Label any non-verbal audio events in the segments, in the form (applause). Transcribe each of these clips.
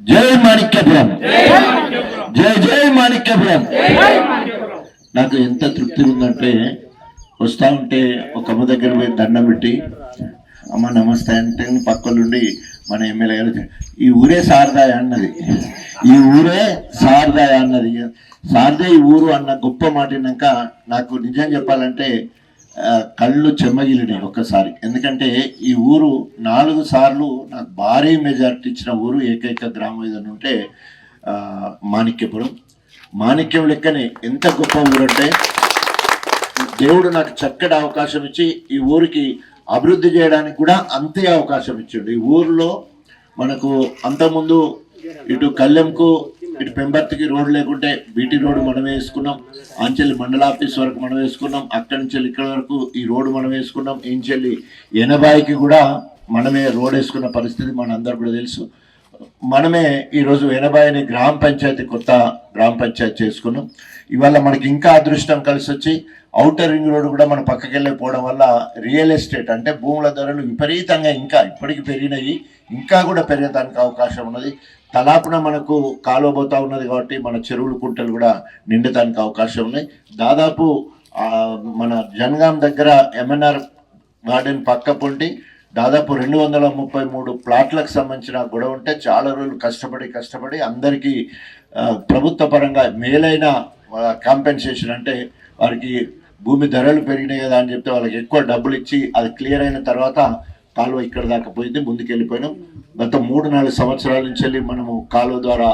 జై మాణిక్యపురం. జై జై మాణిక్యపురం. నాకు ఎంత తృప్తి ఉందంటే వస్తా ఉంటే ఒక అమ్మ దగ్గర పోయి దండం పెట్టి అమ్మ నమస్తే అంటే పక్కలుండి మన ఎమ్మెల్యే గారు ఈ ఊరే శారదాయ అన్నది. ఈ ఊరే శారదాయ అన్నది. శారదే ఈ ఊరు అన్న గొప్ప మాట నాకు నిజం చెప్పాలంటే కళ్ళు చెమ్మగిలినాయి ఒక్కసారి. ఎందుకంటే ఈ ఊరు నాలుగు సార్లు నాకు భారీ మెజారిటీ ఇచ్చిన ఊరు ఏకైక గ్రామం ఏదైనా ఉంటే మాణిక్యపురం. మాణిక్యం లెక్కనే ఎంత గొప్ప ఊరు అంటే దేవుడు నాకు చక్కటి అవకాశం ఇచ్చి ఈ ఊరికి అభివృద్ధి చేయడానికి కూడా అంతే అవకాశం ఇచ్చిండు. ఈ ఊరిలో మనకు అంతకుముందు ఇటు కళ్ళెంకు ఇటు పెంబర్తికి రోడ్ లేకుంటే బీటీ రోడ్డు మనం వేసుకున్నాం అంచెల్లి మండల ఆఫీస్ వరకు మనం వేసుకున్నాం అక్కడి నుంచి ఇక్కడ వరకు ఈ రోడ్డు మనం వేసుకున్నాం ఇంచెల్లి ఎనభైకి కూడా మనమే రోడ్ వేసుకున్న పరిస్థితి మన కూడా తెలుసు. మనమే ఈరోజు ఎనభైని గ్రామ పంచాయతీ కొత్త గ్రామ పంచాయతీ చేసుకున్నాం. ఇవాళ మనకి ఇంకా అదృష్టం కలిసి వచ్చి ఔటర్ రింగ్ రోడ్ కూడా మన పక్కకి వెళ్ళిపోవడం వల్ల రియల్ ఎస్టేట్ అంటే భూముల ధరలు విపరీతంగా ఇంకా ఇప్పటికి పెరిగినాయి ఇంకా కూడా పెరగడానికి అవకాశం ఉన్నది. తలాపున మనకు కాలువ పోతా ఉన్నది కాబట్టి మన చెరువులు కుంటలు కూడా నిండటానికి అవకాశం ఉన్నాయి. దాదాపు మన జనగాం దగ్గర ఎంఎన్ఆర్ గార్డెన్ పక్క పొంటి దాదాపు రెండు వందల ముప్పై మూడు ప్లాట్లకు సంబంధించిన గొడవ ఉంటే చాలా రోజులు కష్టపడి కష్టపడి అందరికీ ప్రభుత్వ పరంగా మేలైన కాంపెన్సేషన్ అంటే వారికి భూమి ధరలు పెరిగినాయి కదా అని చెప్తే వాళ్ళకి ఎక్కువ డబ్బులు ఇచ్చి అది క్లియర్ అయిన తర్వాత కాలువ ఇక్కడ దాకా పోయింది ముందుకెళ్ళిపోయినాం. గత మూడు నాలుగు సంవత్సరాల నుంచి వెళ్ళి మనము కాలువ ద్వారా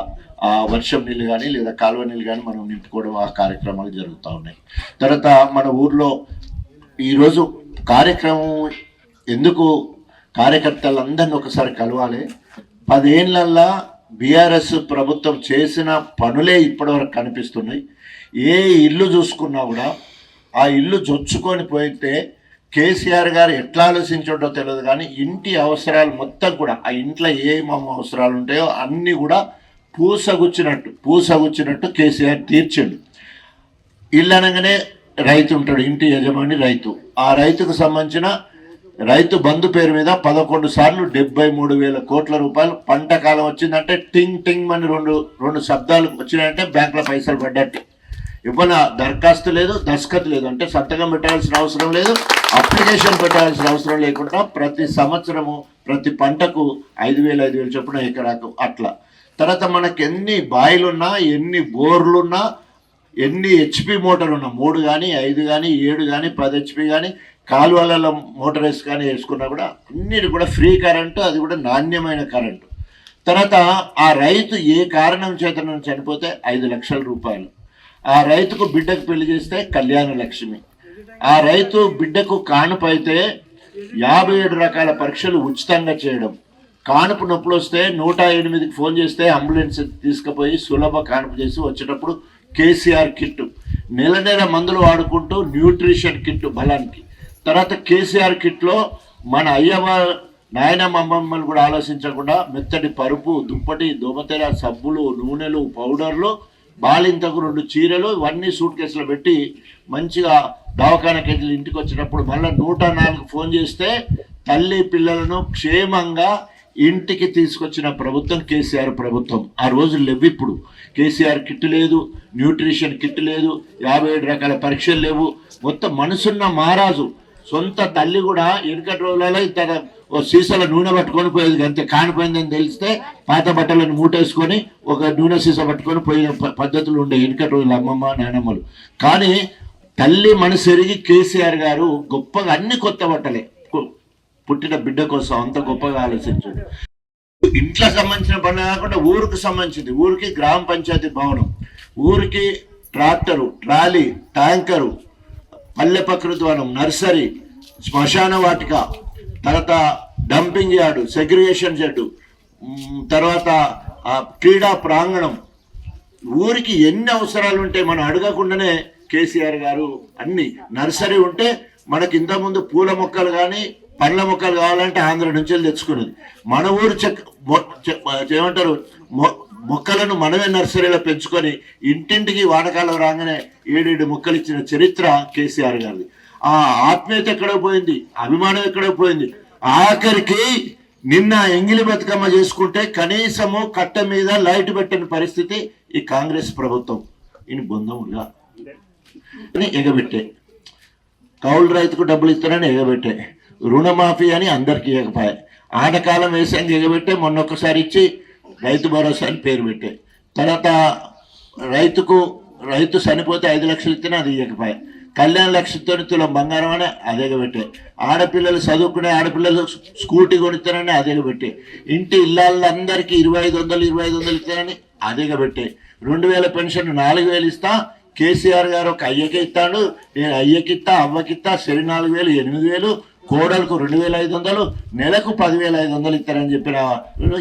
ఆ వర్షం నీళ్ళు కానీ లేదా కాలువ నీళ్ళు కానీ మనం నింపుకోవడం ఆ కార్యక్రమాలు జరుగుతూ ఉన్నాయి. తర్వాత మన ఊర్లో ఈరోజు కార్యక్రమం ఎందుకు కార్యకర్తలందరినీ ఒకసారి కలవాలి. పదేళ్ళల్లా బీఆర్ఎస్ ప్రభుత్వం చేసిన పనులే ఇప్పటివరకు కనిపిస్తున్నాయి. ఏ ఇల్లు చూసుకున్నా కూడా ఆ ఇల్లు జొచ్చుకొని పోయితే కేసీఆర్ గారు ఎట్లా ఆలోచించడో తెలియదు కానీ ఇంటి అవసరాలు మొత్తం కూడా ఆ ఇంట్లో ఏమేమి అవసరాలు ఉంటాయో అన్నీ కూడా పూసగుచ్చినట్టు పూసగుచ్చినట్టు కేసీఆర్ తీర్చిండు. ఇల్లు అనగానే రైతు ఉంటాడు ఇంటి యజమాని రైతు. ఆ రైతుకు సంబంధించిన రైతు బంధు పేరు మీద పదకొండు సార్లు డెబ్బై మూడు వేల కోట్ల రూపాయలు పంట కాలం వచ్చిందంటే టింగ్ టింగ్ అని రెండు రెండు శబ్దాలు వచ్చినాయంటే బ్యాంకులో పైసలు పడ్డట్టు. ఇవ్వన దరఖాస్తు లేదు దస్ఖత్ లేదు. అంటే సంతకం పెట్టాల్సిన అవసరం లేదు అప్లికేషన్ పెట్టాల్సిన అవసరం లేకుండా ప్రతి సంవత్సరము ప్రతి పంటకు ఐదు వేలు ఐదు వేలు చొప్పున ఎకరాకు అట్లా. తర్వాత మనకి ఎన్ని బాయిలున్నా ఎన్ని బోర్లున్నా ఎన్ని హెచ్పి మోటార్ ఉన్నా మూడు కానీ ఐదు కానీ ఏడు కానీ పది హెచ్పి కానీ కాలువలలో మోటార్ వేసి కానీ వేసుకున్నా కూడా అన్నిటి కూడా ఫ్రీ కరెంటు అది కూడా నాణ్యమైన కరెంటు. తర్వాత ఆ రైతు ఏ కారణం చేత చనిపోతే ఐదు లక్షల రూపాయలు. ఆ రైతుకు బిడ్డకు పెళ్ళి చేస్తే కళ్యాణ లక్ష్మి. ఆ రైతు బిడ్డకు కానుపైతే యాభై ఏడు రకాల పరీక్షలు ఉచితంగా చేయడం. కానుపు నొప్పులు వస్తే నూట ఎనిమిదికి ఫోన్ చేస్తే అంబులెన్స్ తీసుకుపోయి సులభ కానుపు చేసి వచ్చేటప్పుడు కేసీఆర్ కిట్. నెల నెల మందులు వాడుకుంటూ న్యూట్రిషన్ కిట్ బలానికి. తర్వాత కేసీఆర్ కిట్లో మన అయ్యమ్మ నాయనమ్మ అమ్మమ్మలు కూడా ఆలోచించకుండా మెత్తటి పరుపు దుప్పటి దోమతెర సబ్బులు నూనెలు పౌడర్లు బాలింతకు రెండు చీరలు ఇవన్నీ సూట్ కేసులో పెట్టి మంచిగా దవాఖానకి వెళ్ళి ఇంటికి వచ్చినప్పుడు మళ్ళీ నూట నాలుగు ఫోన్ చేస్తే తల్లి పిల్లలను క్షేమంగా ఇంటికి తీసుకొచ్చిన ప్రభుత్వం కేసీఆర్ ప్రభుత్వం. ఆ రోజు లేవు ఇప్పుడు. కేసీఆర్ కిట్ లేదు న్యూట్రిషన్ కిట్ లేదు యాభై ఏడు రకాల పరీక్షలు లేవు. మొత్తం మనసున్న మహారాజు. సొంత తల్లి కూడా వెనుకటి రోజులలో తన ఓ సీసాల నూనె పట్టుకొని పోయేది అంతే. కానిపోయిందని తెలిస్తే పాత బట్టలను మూటేసుకొని ఒక నూనె సీసా పట్టుకొని పోయే పద్ధతులు ఉండే వెనుకటి రోజులు అమ్మమ్మ నానమ్మలు. కానీ తల్లి మనసు ఎరిగి కేసీఆర్ గారు గొప్పగా అన్ని కొత్త బట్టలే. పుట్టిన బిడ్డ కోసం అంత గొప్పగా ఆలోచించాడు. ఇంట్లో సంబంధించిన పనులు కాకుండా ఊరికి సంబంధించింది. ఊరికి గ్రామ పంచాయతీ భవనం. ఊరికి ట్రాక్టరు ట్రాలీ ట్యాంకరు పల్లె ప్రకృతి వనం నర్సరీ శ్మశాన వాటిక తర్వాత డంపింగ్ యార్డు సెగ్రిగేషన్ షెడ్డు తర్వాత ఆ, క్రీడా ప్రాంగణం. ఊరికి ఎన్ని అవసరాలు ఉంటే మనం అడగకుండానే కేసీఆర్ గారు అన్ని నర్సరీ ఉంటే మనకి ఇంతకుముందు పూల మొక్కలు కానీ పండ్ల మొక్కలు కావాలంటే ఆంధ్ర నుంచి తెచ్చుకునేది. మన ఊరు చెక్ ఏమంటారు? మొ- మొక్కలను మనమే నర్సరీలో పెంచుకొని ఇంటింటికి వాడకాలం రాగానే ఏడేడు మొక్కలు ఇచ్చిన చరిత్ర కేసీఆర్ గారిది. ఆ ఆత్మీయత ఎక్కడ పోయింది? అభిమానం ఎక్కడ పోయింది? ఆఖరికి నిన్న ఎంగిలి బతుకమ్మ చేసుకుంటే కనీసము కట్ట మీద లైట్ పెట్టని పరిస్థితి ఈ కాంగ్రెస్ ప్రభుత్వం. ఈయన బొందముగా అని ఎగబెట్టే. కౌలు రైతుకు డబ్బులు ఇస్తానని ఎగబెట్టే. రుణమాఫీ అని అందరికి ఇవ్వకపోయా. ఆనకాలం వేసాను ఎగబెట్టే మొన్న ఒక్కసారి ఇచ్చి రైతు భరోసా అని పేరు పెట్టే. తర్వాత రైతుకు రైతు చనిపోతే ఐదు లక్షలు ఇస్తేనే అది ఇవ్వకపోయా. కళ్యాణ లక్షతో తులం బంగారం అని అదేగా ఆడపిల్లలు చదువుకునే ఆడపిల్లలు స్కూటీ కొనిస్తారని అదేగా ఇంటి ఇళ్ళందరికీ ఇరవై ఐదు వందలు ఇరవై ఐదు వందలు ఇస్తానని అదేగా రెండు వేల పెన్షన్ నాలుగు వేలు ఇస్తా. కేసీఆర్ గారు ఒక అయ్యకి ఇస్తాడు. నేను అయ్యకిత్తా అవ్వకిత్తా సరి నాలుగు వేలు ఎనిమిది వేలు. కోడలకు రెండు వేల ఐదు వందలు నెలకు పదివేల ఐదు వందలు ఇస్తారని చెప్పిన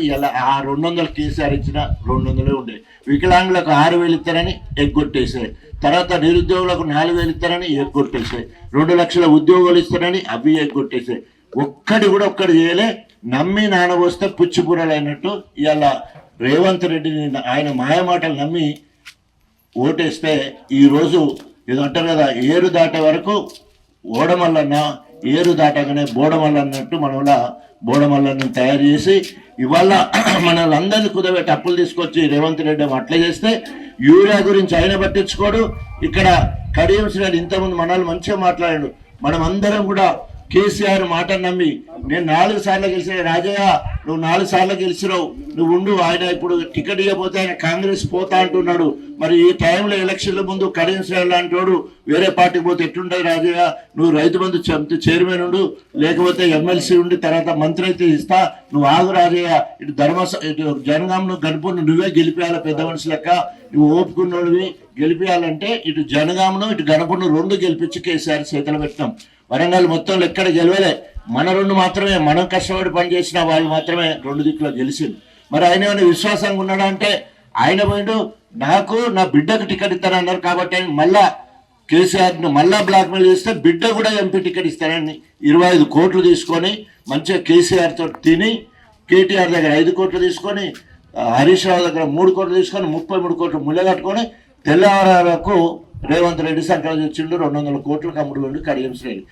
ఇలా ఆ రెండు వందలు కేసీఆర్ ఇచ్చిన రెండు వందలే ఉండే. వికలాంగులకు ఆరు వేలు ఇస్తారని ఎగ్గొట్టేసాయి తర్వాత నిరుద్యోగులకు నాలుగు వేలు ఇస్తారని ఎగ్గొట్టేసాయి రెండు లక్షల ఉద్యోగాలు ఇస్తారని అవి ఎగ్గొట్టేసాయి ఒక్కడి కూడా ఒక్కడి చేయలే. నమ్మి నానబోస్తే పుచ్చిపురాలైనట్టు అయినట్టు ఇవాళ రేవంత్ రెడ్డిని ఆయన మాయమాటలు నమ్మి ఓటేస్తే ఈరోజు ఇది అంటారు కదా ఏరు దాటే వరకు ఓడమల్లన్నా ఏరు దాటగానే బోడమల్ల అన్నట్టు మనవల బోడమల్లని తయారు చేసి ఇవాళ (clears throat) మనల్ని కుదబెట్టి అప్పులు తీసుకొచ్చి రేవంత్ రెడ్డి అట్లా చేస్తే యూరియా గురించి ఆయన పట్టించుకోడు. ఇక్కడ కడియం శ్రీ ఇంతకుముందు మనల్ని మంచిగా మాట్లాడాడు. మనం అందరం కూడా కేసీఆర్ మాట నమ్మి నేను నాలుగు సార్లు గెలిచిన రాజయ్య నువ్వు నాలుగు సార్లు గెలిచినావు. నువ్వు ఉండు ఆయన ఇప్పుడు టికెట్ ఇవ్వబోతే ఆయన కాంగ్రెస్ పోతా అంటున్నాడు. మరి ఈ టైంలో ఎలక్షన్ల ముందు కరెన్సీ లాంటి వాడు వేరే పార్టీకి పోతే ఎట్లుండే రాజయ్య? నువ్వు రైతు బంధు చైర్మన్ ఉండు లేకపోతే ఎమ్మెల్సీ ఉండి తర్వాత మంత్రి అయితే ఇస్తా. నువ్వు ఆగు రాజయ్య. ఇటు ధర్మ ఇటు జనగాంను గడుపును నువ్వే గెలిపేయాలి పెద్ద మనిషి లెక్క. నువ్వు ఓపుకున్నోడివి. గెలిపించాలంటే ఇటు జనగామను ఇటు గణపును రెండు గెలిపించి కేసీఆర్ చేతులు పెట్టినాం. వరంగల్ మొత్తంలో ఎక్కడ గెలవలే. మన రెండు మాత్రమే మనం కష్టపడి పనిచేసిన వాళ్ళు మాత్రమే రెండు దిక్కులో గెలిచింది. మరి ఆయన ఏమైనా విశ్వాసంగా ఉన్నాడా అంటే ఆయన పోయిండు నాకు నా బిడ్డకు టికెట్ ఇస్తానన్నారు కాబట్టి ఆయన మళ్ళా కేసీఆర్ను మళ్ళా బ్లాక్మెయిల్ చేస్తే బిడ్డ కూడా ఎంపీ టికెట్ ఇస్తానని ఇరవై ఐదు కోట్లు తీసుకొని మంచిగా కేసీఆర్తో తిని కేటీఆర్ దగ్గర ఐదు కోట్లు తీసుకొని హరీష్ రావు దగ్గర మూడు కోట్లు తీసుకొని ముప్పై మూడు కోట్లు ముళ్ళగట్టుకొని తెల్లవారకు రేవంత్ రెడ్డి సంక్రాంతి వచ్చిండు రెండు వందల కోట్లకు అమ్ముడు ఉండి కడియం శ్రేణి.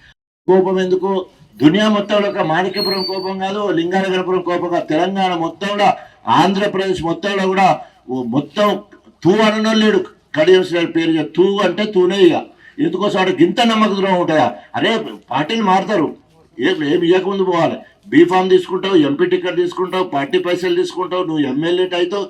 కోపం ఎందుకు? దునియా మొత్తంలో ఒక మాణిక్యపురం కోపం కాదు లింగానగరపురం కోపం కాదు. తెలంగాణ మొత్తంలో ఆంధ్రప్రదేశ్ మొత్తంలో కూడా మొత్తం తూ అనలేడు కడియం పేరు తూ అంటే తూనే ఇక. ఎందుకోసం వాడు గింత నమ్మక దూరం ఉంటుందా అరే పార్టీలు మారుతారు. ఏం ఏమి ఇవ్వకముందు పోవాలి. బీఫామ్ తీసుకుంటావు ఎంపీ టికెట్ తీసుకుంటావు పార్టీ పైసలు తీసుకుంటావు నువ్వు ఎమ్మెల్యే అవుతావు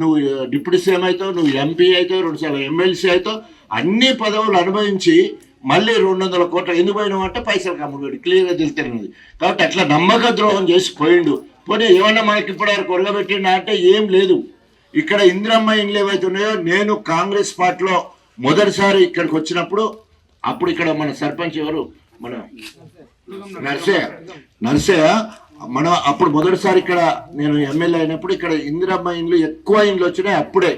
నువ్వు డిప్యూటీ సీఎం అవుతావు నువ్వు ఎంపీ అవుతావు రెండు సార్లు ఎమ్మెల్సీ అవుతావు. అన్ని పదవులు అనుభవించి మళ్ళీ రెండు వందల కోట్లు ఎందుకు పోయినావు అంటే పైసలు కమ్ముడు క్లియర్గా తెలుస్తున్నది కాబట్టి అట్లా నమ్మక ద్రోహం చేసి పోయిండు. పోనీ ఏమన్నా మనకి ఇప్పటివరకు ఒరగబెట్టిండా అంటే ఏం లేదు. ఇక్కడ ఇందిరమ్మ ఇండ్లు ఏవైతే ఉన్నాయో నేను కాంగ్రెస్ పార్టీలో మొదటిసారి ఇక్కడికి వచ్చినప్పుడు అప్పుడు ఇక్కడ మన సర్పంచ్ ఎవరు? మన నర్సయ్య. నర్సయ్య మన అప్పుడు మొదటిసారి ఇక్కడ నేను ఎమ్మెల్యే అయినప్పుడు ఇక్కడ ఇందిరమ్మ ఇండ్లు ఎక్కువ ఇండ్లు వచ్చినాయి అప్పుడే.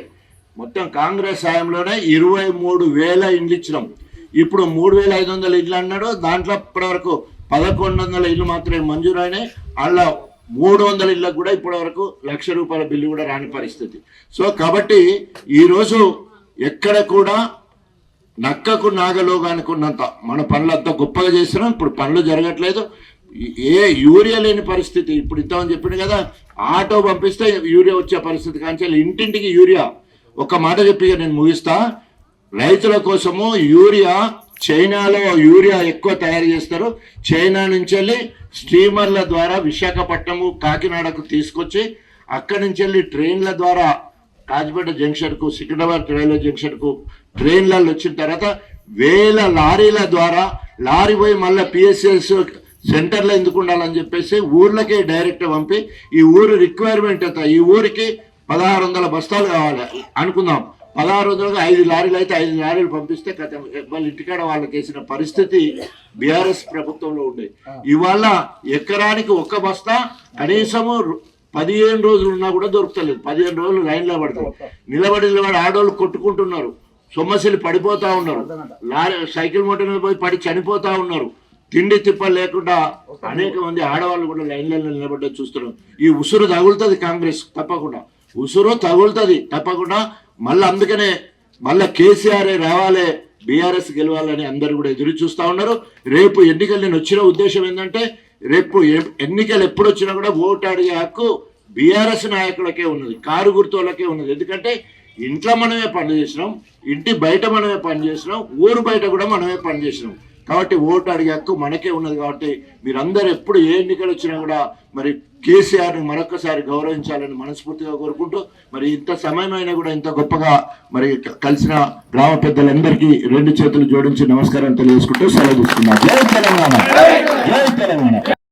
మొత్తం కాంగ్రెస్ హయాంలోనే ఇరవై మూడు వేల ఇండ్లు ఇచ్చినాం. ఇప్పుడు మూడు వేల ఐదు వందల ఇళ్ళు అన్నాడు. దాంట్లో ఇప్పటివరకు పదకొండు వందల ఇల్లు మాత్రమే మంజూరు అయినాయి. మూడు వందల ఇళ్ళకు కూడా ఇప్పటివరకు లక్ష రూపాయల బిల్లు కూడా రాని పరిస్థితి. సో కాబట్టి ఈరోజు ఎక్కడ కూడా నక్కకు నాగలోగా అనుకున్నంత మన పనులు అంత గొప్పగా చేస్తున్నాం. ఇప్పుడు పనులు జరగట్లేదు. ఏ యూరియా లేని పరిస్థితి. ఇప్పుడు ఇద్దామని చెప్పిండు కదా ఆటో పంపిస్తే యూరియా వచ్చే పరిస్థితి కానీ ఇంటింటికి యూరియా. ఒక మాట చెప్పి నేను ముగిస్తా. రైతుల కోసము యూరియా చైనాలో యూరియా ఎక్కువ తయారు చేస్తారు. చైనా నుంచి వెళ్ళి స్టీమర్ల ద్వారా విశాఖపట్నము కాకినాడకు తీసుకొచ్చి అక్కడి నుంచి వెళ్ళి ట్రైన్ల ద్వారా కాజిపేట జంక్షన్కు సికింద్రాబాద్ రైల్వే జంక్షన్కు ట్రైన్లలో వచ్చిన తర్వాత వేల లారీల ద్వారా లారీ పోయి మళ్ళీ పిఎస్ఎస్ సెంటర్లో ఎందుకు ఉండాలని చెప్పేసి ఊర్లకే డైరెక్ట్ పంపి ఈ ఊరు రిక్వైర్మెంట్ ఎంత ఈ ఊరికి పదహారు వందల బస్తాలు కావాలి అనుకుందాం. పదహారు వందలకు ఐదు లారీలు అయితే ఐదు లారీలు పంపిస్తే కథ వాళ్ళ ఇంటికాడ వాళ్ళకి వేసిన పరిస్థితి బీఆర్ఎస్ ప్రభుత్వంలో ఉండే. ఇవాళ ఎకరానికి ఒక్క బస్తా కనీసము పదిహేను రోజులు ఉన్నా కూడా దొరుకుతలేదు. పదిహేను రోజులు లైన్లో పడతారు నిలబడి నిలబడి ఆడవాళ్ళు కొట్టుకుంటున్నారు. సొమ్మసిలు పడిపోతా ఉన్నారు. లారీ సైకిల్ మోటార్ మీద పోయి పడి చనిపోతా ఉన్నారు. తిండి తిప్పలు లేకుండా అనేక మంది ఆడవాళ్ళు కూడా లైన్లలో నిలబడ్డ చూస్తున్నారు. ఈ ఉసురు తగులుతుంది కాంగ్రెస్ తప్పకుండా. ఉసురు తగులుతుంది. తప్పకుండా మళ్ళీ అందుకనే మళ్ళీ కేసీఆర్ రావాలి బీఆర్ఎస్ గెలవాలని అందరు కూడా ఎదురు చూస్తూ ఉన్నారు. రేపు ఎన్నికలు నేను వచ్చిన ఉద్దేశం ఏంటంటే రేపు ఎన్నికలు ఎప్పుడు వచ్చినా కూడా ఓటు అడిగే హక్కు బీఆర్ఎస్ నాయకులకే ఉన్నది కారు గుర్తులకే ఉన్నది. ఎందుకంటే ఇంట్లో మనమే పని చేసినాం ఇంటి బయట మనమే పని చేసినాం ఊరు బయట కూడా మనమే పని చేసినాం. కాబట్టి ఓటు అడిగే హక్కు మనకే ఉన్నది కాబట్టి మీరందరూ ఎప్పుడు ఏ ఎన్నికలు వచ్చినా కూడా మరి కేసీఆర్ని మరొకసారి గౌరవించాలని మనస్ఫూర్తిగా కోరుకుంటూ మరి ఇంత సమయమైనా కూడా ఇంత గొప్పగా మరి కలిసిన గ్రామ పెద్దలందరికీ రెండు చేతులు జోడించి నమస్కారం తెలియజేసుకుంటూ సెలవు తీసుకున్నాం జై తెలంగాణ! జై తెలంగాణ!